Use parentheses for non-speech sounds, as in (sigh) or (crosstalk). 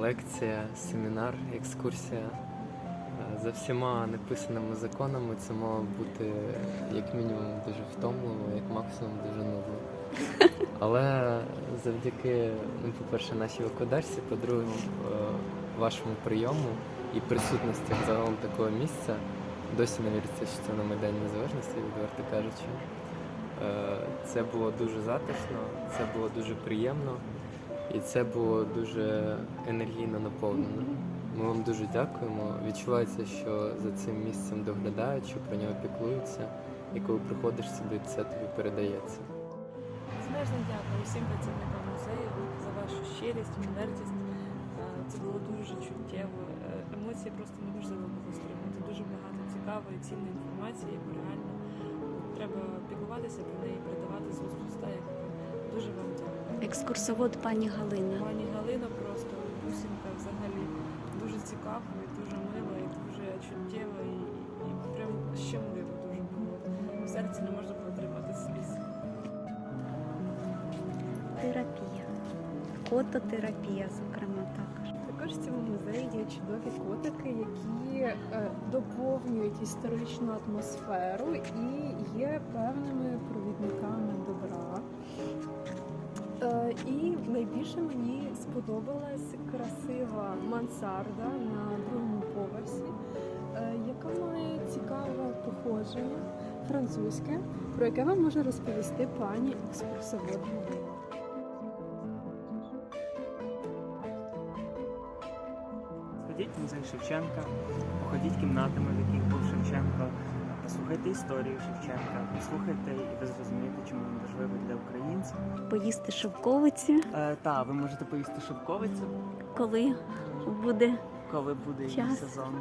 лекція, семінар, екскурсія. Е, За всіма неписаними законами це мало бути як мінімум дуже втомливо, як максимум дуже нудно. (laughs) Але завдяки, ну, по-перше, нашій викладачці, по-друге, е, вашому прийому і присутності загалом такого місця, досі не віриться, що це на Майдані Незалежності, відверто кажучи. Е, Це було дуже затишно, це було дуже приємно і це було дуже енергійно наповнено. Ми вам дуже дякуємо. Відчувається, що за цим місцем доглядають, що про нього піклуються, і коли приходиш сюди, це тобі передається. Безмежно дякую всім працівникам музею за вашу щирість, відвертість. Е, Це було дуже чуттєво. Е, Емоції просто неможливо було стримати. Дуже багато цікавої, цінної інформації, яку реально треба піклуватися про Екскурсовод пані Галина. Пані Галина просто бусинка взагалі дуже цікава, і дуже мила, і дуже чуттєва, і, і прям щемливо дуже було. В серці не можна було тримати сліз. Терапія. Кототерапія, зокрема, також. Також в цьому музеї є чудові котики, які е, доповнюють історичну атмосферу і є певними провідниками добра. І найбільше мені сподобалась красива мансарда на другому поверсі, е, яка має цікаве походження французьке, про яке вам може розповісти пані екскурсовод. Сходіть в музей Шевченка, походіть кімнатами, в яких був Шевченко, послухайте історію Шевченка, послухайте і ви зрозумієте, чому він важливий для українців. Поїсти шовковиці, Е, та, ви можете поїсти шовковицю, коли буде коли буде її Час. сезон.